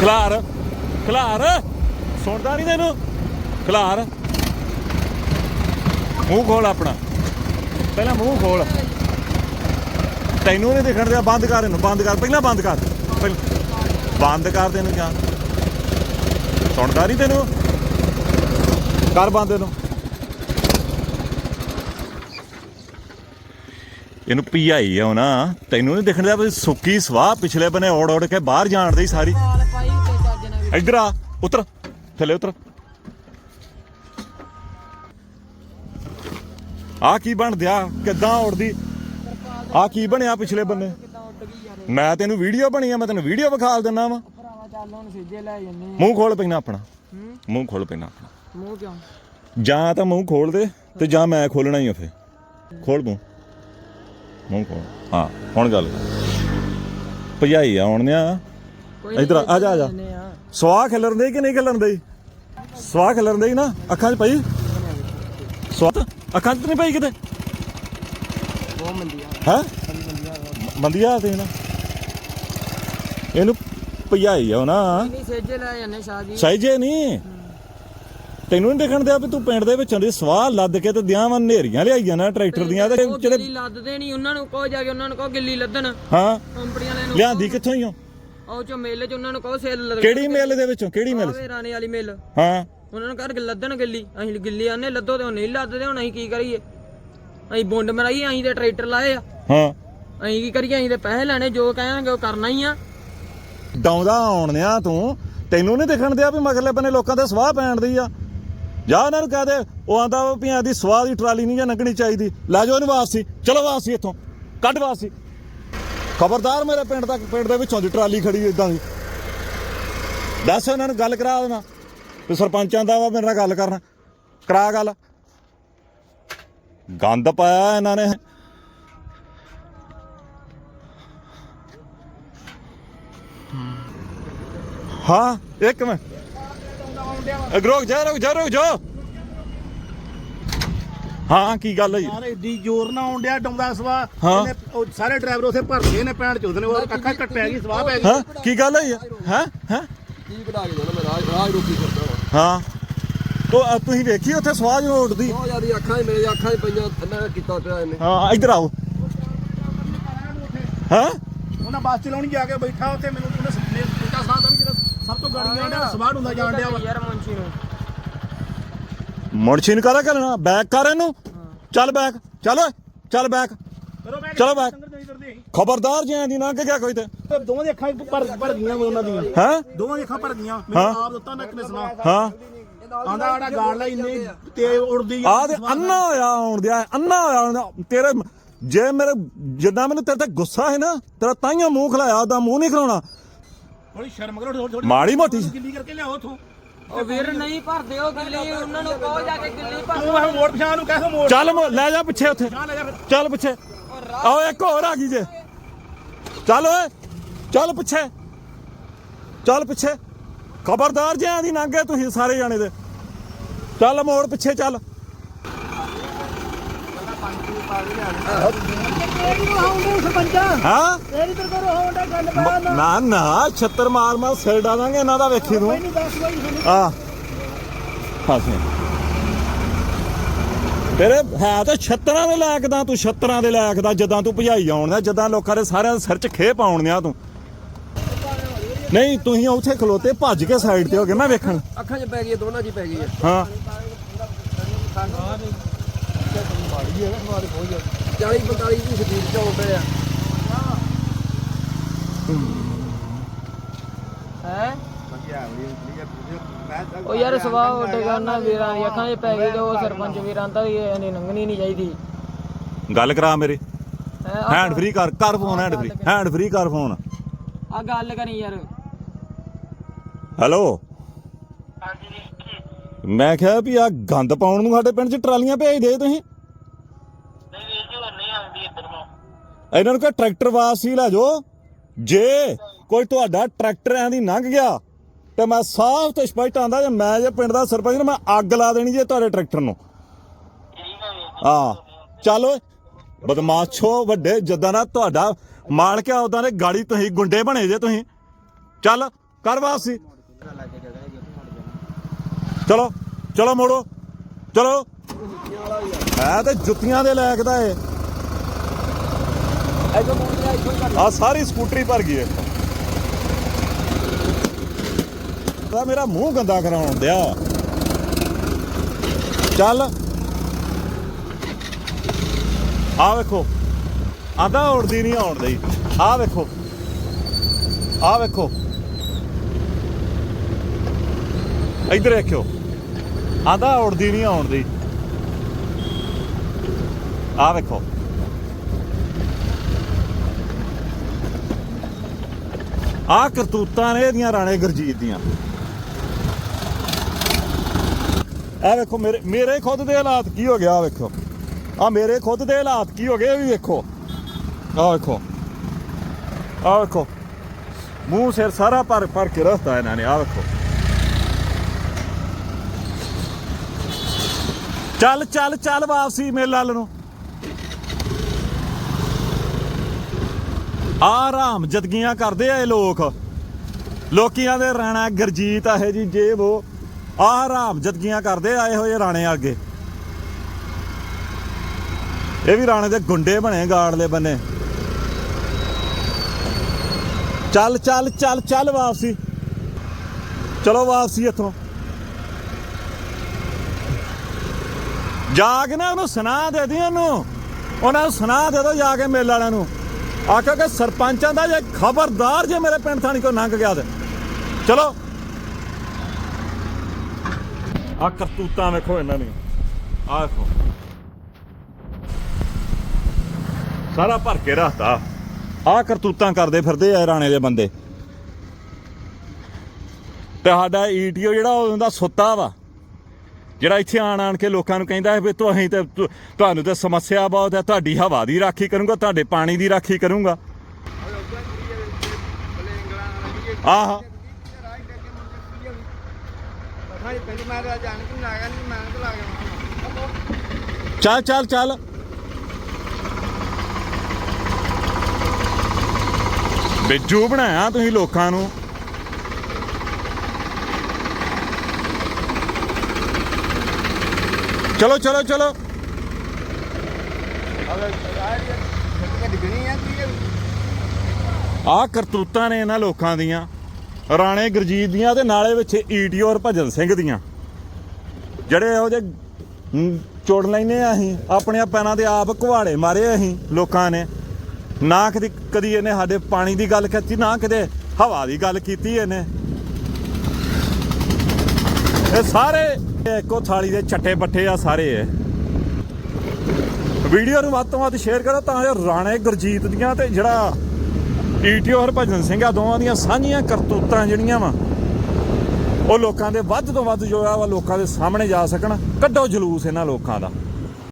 ਖਲਾਰ ਖਲਾਰ। ਸੁਣਦਾ ਨਹੀਂ ਤੈਨੂੰ? ਖਲਾਰ। ਮੂੰਹ ਖੋਲ ਆਪਣਾ। ਪਹਿਲਾਂ ਮੂੰਹ ਖੋਲ। ਤੈਨੂੰ ਨਹੀਂ ਦਿਖਣ ਦਿਆ, ਬੰਦ ਕਰ ਇਹਨੂੰ, ਬੰਦ ਕਰ। ਪਹਿਲਾਂ ਬੰਦ ਕਰ। ਬੰਦ ਕਰ ਦੇ ਇਹਨੂੰ ਕਿਆ ਸੁਣਦਾ ਨਹੀਂ ਤੈਨੂੰ? ਕਰ ਬੰਦ ਇਹਨੂੰ। ਇਹਨੂੰ ਪੀਆਈ ਆ ਨਾ ਤੈਨੂੰ ਨਹੀਂ ਦਿਖਣ ਦਿਆ ਸੁੱਕੀ ਸਵਾਹ ਪਿਛਲੇ ਬਨੇ ਔੜ ਔੜ ਕੇ ਬਾਹਰ ਜਾਣ ਦੀ ਸਾਰੀ। ਇੱਧਰ ਆ ਉਤਰ ਥੱਲੇ ਉਤਰ। ਆ ਕੀ ਬਣ ਦਿਆ ਕਿੱਦਾਂ ਉੜਦੀ ਆ ਕੀ ਬਣਿਆ ਪਿਛਲੇ ਬੰਨੇ? ਮੈਂ ਤੈਨੂੰ ਵੀਡੀਓ ਬਣੀ ਆ ਮੈਂ ਤੈਨੂੰ ਵੀਡੀਓ ਵਿਖਾਲ ਦਿੰਦਾ ਵਾ। ਮੂੰਹ ਖੋਲ ਪੈਣਾ ਆਪਣਾ। ਮੂੰਹ ਖੋਲ ਪੈਣਾ ਆਪਣਾ। ਮੂੰਹ ਕਿਉਂ ਜਾਂ ਤਾਂ ਮੂੰਹ ਖੋਲ ਦੇ ਤੇ ਜਾਂ ਮੈਂ ਖੋਲਣਾ ਹੀ ਆ ਫੇ ਖੋਲ ਮੂੰਹ ਮੂੰਹ ਖੋਲ। ਹਾਂ ਹੁਣ ਗੱਲ ਭਜਾਈ ਆਉਣਿਆ ਕੋਈ ਇੱਧਰ ਆ ਜਾ, ਆ ਜਾ। ਸਵਾਹ ਖਿਲਰਨ ਦੇ ਕਿ ਨਹੀਂ ਖਿਲਰਨ ਦੇ? ਸਵਾਹ ਖਿਲਰਨ ਦੇ ਨਾ ਅੱਖਾਂ 'ਚ ਪਈ? ਸਵਾਹ ਅੱਖਾਂ 'ਚ ਨਹੀਂ ਪਈ ਕਿਤੇ? ਬਹੁਤ ਮੰਦੀ ਆ। ਹੈ? ਮੰਦੀਆ ਤੇ ਨਾ। ਇਹਨੂੰ ਭਜਾਈ ਆ ਨਾ। ਨਹੀਂ ਲੈ ਸ਼ਾਹ ਜੀ। ਸਹੀਜੇ ਨਹੀਂ ਤੈਨੂੰ ਨਹੀਂ ਦੇਖਣ ਦਿਆ ਵੀ ਤੂੰ ਪਿੰਡ ਦੇ ਵਿੱਚੋਂ ਦੀ ਸਵਾਹ ਲੱਦ ਕੇ ਤੇ ਦਿਆਂ ਵਾਂ ਨੇਰੀਆਂ ਲਿਆਈਆਂ ਨਾ ਟਰੈਕਟਰ ਦੀਆਂ ਤੇ ਜਿਹੜੇ ਲੱਦਦੇ ਨਹੀਂ ਉਹਨਾਂ ਨੂੰ ਕਹੋ ਜਾ ਕੇ ਉਹਨਾਂ ਨੂੰ ਕਹੋ ਗਿੱਲੀ ਲੱਦਣ। ਹਾਂ। ਕੰਪਨੀ ਵਾਲਿਆਂ ਨੂੰ ਲਿਆਂਦੀ ਕਿੱਥੋਂ ਹੀ ਆ ਉਹ ਚੋ ਮੇਲੇ ਚ ਉਹਨਾਂ ਨੂੰ ਕਹੋ ਸੇਲ ਲੱਦ ਕਿਹੜੀ ਮਿਲ ਦੇ ਵਿੱਚੋਂ? ਕਿਹੜੀ ਮਿਲ ਆਵੇ ਰਾਣੇ ਵਾਲੀ ਮਿਲ। ਹਾਂ। ਉਹਨਾਂ ਨੂੰ ਕਰ ਲੱਦਣ ਗਿੱਲੀ। ਅਸੀਂ ਗਿੱਲੀ ਆਨੇ ਲੱਦੋ ਤੇ ਉਹ ਨਹੀਂ ਲੱਦਦੇ ਹੁਣ ਅਸੀਂ ਕੀ ਕਰੀਏ? ਅਸੀਂ ਬੁੰਡ ਮਰਾਈ ਅਸੀਂ ਤੇ ਟਰੈਕਟਰ ਲਾਏ ਆ। ਹਾਂ। ਅਸੀਂ ਕੀ ਕਰੀਏ? ਅਸੀਂ ਤੇ ਪੈਸੇ ਲੈਣੇ ਜੋ ਕਹਾਂਗੇ ਉਹ ਕਰਨਾ ਹੀ ਆ। ਡਾਉਂਦਾ ਆਉਣਿਆ ਤੂੰ। ਤੈਨੂੰ ਨਹੀਂ ਦਿਖਣ ਦਿਆ ਵੀ ਮਗਰਲੇ ਬੰਨੇ ਲੋਕਾਂ ਦੇ ਸਵਾਹ ਪੈਣ ਦੀ ਆ। ਜਾ ਉਹਨਾਂ ਨੂੰ ਕਹਿ ਦੇ ਉਹ ਆਂਦਾ ਵਾ ਵੀ ਦੀ ਸਵਾਹ ਦੀ ਟਰਾਲੀ ਨਹੀਂ ਜਾਂ ਲੰਘਣੀ ਚਾਹੀਦੀ। ਲੈ ਜਾਓ ਇਹਨੂੰ ਵਾਪਸੀ। ਚਲੋ ਵਾਪਸੀ ਇੱਥੋਂ। ਕੱਢ ਵਾਪਸੀ। ਖਬਰਦਾਰ ਮੇਰੇ ਪਿੰਡ ਤੱਕ, ਪਿੰਡ ਦੇ ਵਿੱਚੋਂ ਦੀ ਟਰਾਲੀ ਖੜੀ ਇਦਾਂ ਦੀ। ਦੱਸ ਉਹਨਾਂ ਨੂੰ ਗੱਲ ਕਰਾ ਦੇਣਾ। ਤੇ ਸਰਪੰਚਾਂ ਦਾ ਵਾ, ਮੇਰੇ ਨਾਲ ਗੱਲ ਕਰਨਾ। ਕਰਾ ਗੱਲ। ਗੰਦ ਪਾਇਆ ਇਹਨਾਂ ਨੇ। ਹਾਂ, ਇੱਕ ਮਿੰਟ। ਰੁਕ ਜਾ ਰੁਕ ਜਾ ਰੁਕ ਜਾ। ਹਾਂ ਕੀ ਗੱਲ ਹੈ ਯਾਰ ਏਡੀ ਜ਼ੋਰ ਨਾ ਆਉਣ ਡਿਆ ਡਾਉਂਦਾ ਸਵਾ ਹਾਂ। ਇਹਨੇ ਉਹ ਸਾਰੇ ਡਰਾਈਵਰ ਉਥੇ ਭਰ ਗਏ ਨੇ ਪੈਣ ਚੋਦ ਨੇ ਉਹ ਕੱਖਾ ਕੱਟ ਪੈ ਗਈ ਸਵਾਹ ਪੈ ਗਈ। ਹਾਂ ਕੀ ਗੱਲ ਹੈ ਹੈ? ਹੈ? ਕੀ ਬਣਾ ਕੇ ਜਾਣਾ ਮੈਂ ਰਾਜ ਰਾਜ ਰੋਕੀ ਕਰਦਾ ਹਾਂ। ਤੋ ਅ, ਤੁਸੀਂ ਵੇਖੀ ਉੱਥੇ ਸਵਾਜ ਉੱਡਦੀ? ਬਹੁਤ ਜ਼ਿਆਦਾ ਅੱਖਾਂ 'ਚ ਮੇਰੇ ਅੱਖਾਂ 'ਚ ਪਈਆਂ ਥੱਲੇ ਕੀਤਾ ਪਿਆ ਇਹਨੇ। ਹਾਂ ਇੱਧਰ ਆਓ। ਹਾਂ? ਉਹਨਾਂ ਬੱਸ ਚਲਾਉਣੀ ਜਾ ਕੇ ਬੈਠਾ ਉੱਥੇ ਮੈਨੂੰ ਉਹਨੇ ਸੁਪਨੇ ਬੇਟਾ ਸਾਹ ਦਾ ਵੀ ਜਿਹੜਾ ਸਭ ਤੋਂ ਗਾੜੀ ਜਾਣ ਡਿਆ ਸਵਾਹ ਹੁੰਦਾ ਜਾਣ ਡਿਆ ਵਾ। ਯਾਰ ਮੁੰਸ਼ੀ ਨੂੰ। ਮੁਰਸ਼ੀ ਨੂੰ ਕਰਾ ਕਰਨਾ? ਬੈਕ ਕਰ ਇਹਨੂੰ। ਚੱਲ ਬੈਕ। ਚੱਲ ਓਏ, ਚੱਲ ਬੈਕ। ਕਰੋ ਮੈਂ ਚਲੋ ਕਰਦੇ ਖਬਰਦਾਰ ਜੇ ਦੀ ਲੰਘ ਗਿਆ ਕੋਈ ਤੇ। ਦੋਵਾਂ ਦੀਆਂ ਅੱਖਾਂ ਭਰ ਭਰ ਗਈਆਂ ਵਾ ਉਹਨਾਂ ਦੀਆਂ। ਹੈ? ਦੋਵਾਂ ਦੀਆਂ ਅੱਖਾਂ ਭਰ ਗਈਆਂ। ਹਾਂ। ਮੈਨੂੰ ਆਪ ਦਿੱਤਾ ਨਾ ਇੱਕ ਨੇ ਸੁਣਾ। ਹਾਂ। ਆਂਦਾ ਆੜਾ ਗਾੜ ਲੈ ਇੰਨੇ ਤੇ ਉੜਦੀ ਆ। ਤੇ ਅੰਨਾ ਹੋਇਆ ਆਉਣ ਦਿਆ। ਅੰਨਾ ਹੋਇਆ ਦਿਆ। ਤੇਰੇ ਜੇ ਮੇਰੇ ਜਿੱਦਾਂ ਮੈਨੂੰ ਤੇਰੇ ਤੇ ਗੁੱਸਾ ਹੈ ਨਾ ਤੇਰਾ ਤਾਈਆਂ ਮੂੰਹ ਖਲਾਇਆ ਉਹਦਾ ਮੂੰਹ ਨਹੀਂ ਖਲਾਉਣਾ। ਥੋੜੀ ਸ਼ਰਮ ਕਰੋ ਥੋੜੀ ਥੋੜੀ ਮਾੜੀ ਮੋਟੀ। ਗਿੱਲੀ ਕਰਕੇ ਲਿਆਓ ਉਥੋਂ। ਉਹ ਵੀਰ ਨਹੀਂ ਭਰਦੇ ਉਹ ਗਿੱਲੀ ਉਹਨਾਂ ਨੂੰ ਕਹੋ ਜਾ ਕੇ ਗਿੱਲੀ ਭਰ ਤੂੰ ਮੈਂ ਮੋੜ ਪਛਾਣ ਨੂੰ ਕਹਿ ਦੋ ਮੋੜ। ਚੱਲ ਮੋ- ਲੈ ਜਾ ਪਿੱਛੇ ਉੱਥੇ। ਪਛਾਣ ਲੈ ਜਾ ਫਿਰ। ਚੱਲ ਪਿੱਛੇ। ਆਓ ਇੱਕ ਹੋਰ ਆ ਗਈ ਜੇ। ਚੱਲ ਓਏ ਚੱਲ ਪਿੱਛੇ। ਚੱਲ ਪਿੱਛੇ। ਖਬਰਦਾਰ ਜੇ ਆਂਦੀ ਲੰਘੇ ਤੁਸੀਂ ਸਾਰੇ ਜਾਣੇ ਦੇ। ਚੱਲ ਮੋੜ ਪਿੱਛੇ ਚੱਲ। ਹਾਂ? ਤੇਰੀ ਤੇ ਕਰੋ ਹੋਂਡਾ ਗੱਲ ਮ- ਨਾ ਨਾ ਛੱਤਰ ਮਾਰ ਮਾਰ ਸਿਰ ਡਾਵਾਂਗੇ ਇਹਨਾਂ ਦਾ ਵੇਖੀ ਤੂੰ। ਨਹੀਂ ਦੱਸ ਬਾਈ ਸਾਨੂੰ ਆ। ਫਸੇ ਤੇਰੇ ਹੈ ਤਾਂ ਛੱਤਰਾਂ ਦੇ ਲਾਇਕ ਦਾ ਤੂੰ ਛੱਤਰਾਂ ਦੇ ਲਾਇਕ ਦਾ ਜਦਾਂ ਤੂੰ ਭਜਾਈ ਲੋਕਾਂ ਦੇ ਸਾਰਿਆਂ ਦੇ ਸਿਰ 'ਚ ਖੇ ਪਾਉਣਿਆ ਤੂੰ। ਨਹੀਂ ਤੁਸੀਂ ਉੱਥੇ ਖਲੋਤੇ ਭੱਜ ਕੇ ਸਾਈਡ ਤੇ ਹੋ ਗਏ ਮੈਂ ਵੇਖਣ। ਅੱਖਾਂ 'ਚ ਪੈ ਗਈ ਦੋਨਾਂ 'ਚ ਪੈ ਗਈ ਹੈ। ਹਾਂ 40 45 ਦੀ ਸਪੀਡ 'ਚ ਆਉਂਦੇ ਆ। ਹੈ? ਉਹ ਯਾਰ ਸਵਾਹ ਉੱਡ ਗਿਆ ਨਾ ਵੀਰਾਂ ਦੀ ਅੱਖਾਂ 'ਚ ਪੈ ਗਈ ਤੇ ਉਹ ਸਰਪੰਚ ਵੀਰਾਂ ਤਾਂ ਇਹ ਨਹੀਂ ਲੰਘਣੀ ਨਹੀਂ ਚਾਹੀਦੀ। ਗੱਲ ਕਰਾ ਮੇਰੇ। ਹੈਂ, ਆਹ- ਹੈਂਡ ਫ੍ਰੀ ਕਰ ਕਰ phone hand free hand free ਕਰ। ਫੋਨ ਆ ਗੱਲ ਕਰੀ ਯਾਰ। ਹੈਲੋ? ਮੈਂ ਕਿਹਾ ਵੀ ਆ ਗੰਦ ਪਾਉਣ ਨੂੰ ਸਾਡੇ ਪਿੰਡ 'ਚ ਟਰਾਲੀਆਂ ਭੇਜ ਦੇ ਤੁਸੀਂ। ਇਹਨਾਂ ਨੂੰ ਕਹ ਟਰੈਕਟਰ ਵਾਸੀ ਲੈ ਜਾਓ। ਜੇ ਕੋਈ ਤੁਹਾਡਾ ਟਰੈਕਟਰ ਐਂ ਦੀ ਲੰਘ ਗਿਆ, ਤੇ ਮੈਂ ਸਾਫ਼ ਤੇ ਸਪਸ਼ਟ ਆਂਦਾ ਜੇ ਮੈਂ ਜੇ ਪਿੰਡ ਦਾ ਸਰਪੰਚ ਨੂੰ, ਮੈਂ ਅੱਗ ਲਾ ਦੇਣੀ ਜੇ ਤੁਹਾਡੇ ਟਰੈਕਟਰ ਨੂੰ। ਹਾਂ, ਚੱਲ ਬਦਮਾਸ਼ੋ ਵੱਡੇ, ਜਿੱਦਾਂ ਦਾ ਤੁਹਾਡਾ ਮਾਲਕਿਆ ਉਦਾਂ ਦੇ ਗਾੜੀ ਤੁਸੀਂ ਗੁੰਡੇ ਬਣੇ ਜੇ ਤੁਸੀਂ। ਚੱਲ, ਕਰ ਵਾਪਸੀ। ਚਲੋ ਚਲੋ ਮੋੜੋ। ਚਲੋ। ਹੈ ਤੇ ਜੁੱਤੀਆਂ ਦੇ ਲਾਇਕ ਦਾ ਏ। ਐਦੋਂ ਮੋੜ ਲਿਆ ਇੱਥੋਂ ਹੀ ਕਰ ਆ ਸਾਰੀ ਸਕੂਟਰੀ ਭਰ ਗਈ ਵੇਖੋ ਤਾਂ ਮੇਰਾ ਮੂੰਹ ਗੰਦਾ ਕਰਾਉਣ ਦਿਆ ਚੱਲ। ਆ ਵੇਖੋ। ਆਂਦਾ ਉੜਦੀ ਨਹੀਂ ਆਉਣ ਦਈ ਆ ਵੇਖੋ। ਆ ਵੇਖੋ। ਇੱਧਰ ਦੇਖਿਓ ਆਂਦਾ ਉੜਦੀ ਨਹੀਂ ਆਉਣ ਦੀ ਆ ਵੇਖੋ। ਆਹ ਕਰਤੂਤਾਂ ਨੇ ਇਹਦੀਆਂ ਰਾਣੇ ਗੁਰਜੀਤ ਦੀਆਂ। ਆ ਵੇਖੋ ਮੇਰੇ ਮੇਰੇ ਖੁਦ ਦੇ ਹਾਲਾਤ ਕੀ ਹੋ ਗਿਆ ਆ ਵੇਖੋ। ਆ ਮੇਰੇ ਖੁਦ ਦੇ ਹਾਲਾਤ ਕੀ ਹੋ ਗਏ ਵੀ ਵੇਖੋ। ਆ ਵੇਖੋ। ਆ ਵੇਖੋ। ਮੂੰਹ ਸਿਰ ਸਾਰਾ ਭਰ ਭਰ ਕੇ ਰੱਖਤਾ ਇਹਨਾਂ ਨੇ ਆ ਵੇਖੋ। ਚੱਲ ਚੱਲ ਚੱਲ ਵਾਪਸੀ ਮੇਰੇ ਲਾਲ ਨੂੰ। ਆਰਾਮ ਜਦਗੀਆਂ ਕਰਦੇ ਆ ਇਹ ਲੋਕ। ਲੋਕੀਆਂ ਦੇ ਰਾਣਾ ਗਰਜੀਤ ਆ ਜੀ ਜੇ ਉਹ। ਆਰਾਮ ਜਦਗੀਆਂ ਕਰਦੇ ਆਏ ਹੋਏ ਰਾਣੇ ਅੱਗੇ। ਇਹ ਵੀ ਰਾਣੇ ਦੇ ਗੁੰਡੇ ਬਣੇ ਗਾੜਲੇ ਬੰਨੇ। ਚੱਲ ਚੱਲ ਚੱਲ ਚੱਲ ਵਾਪਸੀ। ਚਲੋ ਵਾਪਸੀ ਇੱਥੋਂ। ਜਾ ਕੇ ਨਾ ਉਹਨੂੰ ਸੁਣਾ ਦੇ ਦੀ ਉਹਨੂੰ। ਉਹਨਾਂ ਨੂੰ ਸੁਣਾ ਦੇ ਦੋ ਜਾ ਕੇ ਮੇਲ ਵਾਲਿਆਂ ਨੂੰ। ਆਖਿਆ ਕਿ ਸਰਪੰਚਾਂ ਦਾ ਜੇ ਖਬਰਦਾਰ ਜੇ ਮੇਰੇ ਪਿੰਡ ਥਾਣੀ ਕੋ ਨੰਗ ਗਿਆ ਤੇ। ਚਲੋ। ਆ ਕਰਤੂਤਾਂ ਵੇਖੋ ਇਹਨਾਂ ਨੇ ਆ ਵੇਖੋ। ਸਾਰਾ ਭਰ ਕੇ ਰੱਖਦਾ ਆ ਕਰਤੂਤਾਂ ਕਰਦੇ ਫਿਰਦੇ ਆ ਰਾਣੇ ਦੇ ਬੰਦੇ। ਤੇ ਸਾਡਾ ਈਟੀਓ ਜਿਹੜਾ ਉਹਦਾ ਸੁੱਤਾ ਵਾ। ਜਿਹੜਾ ਇੱਥੇ ਆਣ ਆਣ ਕੇ ਲੋਕਾਂ ਨੂੰ ਕਹਿੰਦਾ ਹੈ ਵੀ ਤੁਸੀਂ ਤੇ, ਤੁਹਾਨੂੰ ਤੇ ਸਮੱਸਿਆ ਬਹੁਤ ਹੈ, ਤੁਹਾਡੀ ਹਵਾ ਦੀ ਰਾਖੀ ਕਰੂੰਗਾ, ਤੁਹਾਡੇ ਪਾਣੀ ਦੀ ਰਾਖੀ ਕਰੂੰਗਾ। ਆਹ। ਚੱਲ ਚੱਲ ਚੱਲ। ਬਿੱਜੂ ਬਣਾਇਆ ਤੁਸੀਂ ਲੋਕਾਂ ਨੂੰ। ਚਲੋ ਚਲੋ ਚਲੋ। ਆ ਕਰਤੂਤਾਂ ਨੇ ਇਹਨਾਂ ਲੋਕਾਂ ਦੀਆਂ। ਰਾਣੇ ਗੁਰਜੀਤ ਦੀਆਂ ਤੇ ਨਾਲੇ ਵਿੱਚ ਈਟੀਓ ਔਰ ਭਜਨ ਸਿੰਘ ਦੀਆਂ। ਜਿਹੜੇ ਇਹੋ ਜਿਹੇ ਚੋੜ ਲੈਨੇ ਆ ਅਸੀਂ ਆਪਣੇ ਪੈਰਾਂ ਦੇ ਆਪ ਕੁਹਾੜੇ ਮਾਰੇ ਅਸੀਂ ਲੋਕਾਂ ਨੇ। ਨਾ ਕਦੀ ਕਦੀ ਇਹਨੇ ਸਾਡੇ ਪਾਣੀ ਦੀ ਗੱਲ ਕੀਤੀ, ਨਾ ਕਿਤੇ ਹਵਾ ਦੀ ਗੱਲ ਕੀਤੀ ਇਹਨੇ। ਇਹ ਸਾਰੇ ਇੱਕੋ ਥਾਲੀ ਦੇ ਚੱਟੇ ਬੱਟੇ ਆ ਸਾਰੇ ਇਹ। ਵੀਡੀਓ ਨੂੰ ਵੱਧ ਤੋਂ ਵੱਧ ਸ਼ੇਅਰ ਕਰੋ ਤਾਂ ਜੋ ਰਾਣੇ ਗੁਰਜੀਤ ਦੀਆਂ ਤੇ ਜਿਹੜਾ ਈਟੀਓ ਹਰਭਜਨ ਸਿੰਘ ਆ, ਦੋਵਾਂ ਦੀਆਂ ਸਾਂਝੀਆਂ ਕਰਤੂਤਾਂ ਜਿਹੜੀਆਂ ਵਾ, ਉਹ ਲੋਕਾਂ ਦੇ ਵੱਧ ਤੋਂ ਵੱਧ ਜੋ ਆ ਵਾ ਲੋਕਾਂ ਦੇ ਸਾਹਮਣੇ ਜਾ ਸਕਣ, ਕੱਢੋ ਜਲੂਸ ਇਹਨਾਂ ਲੋਕਾਂ ਦਾ।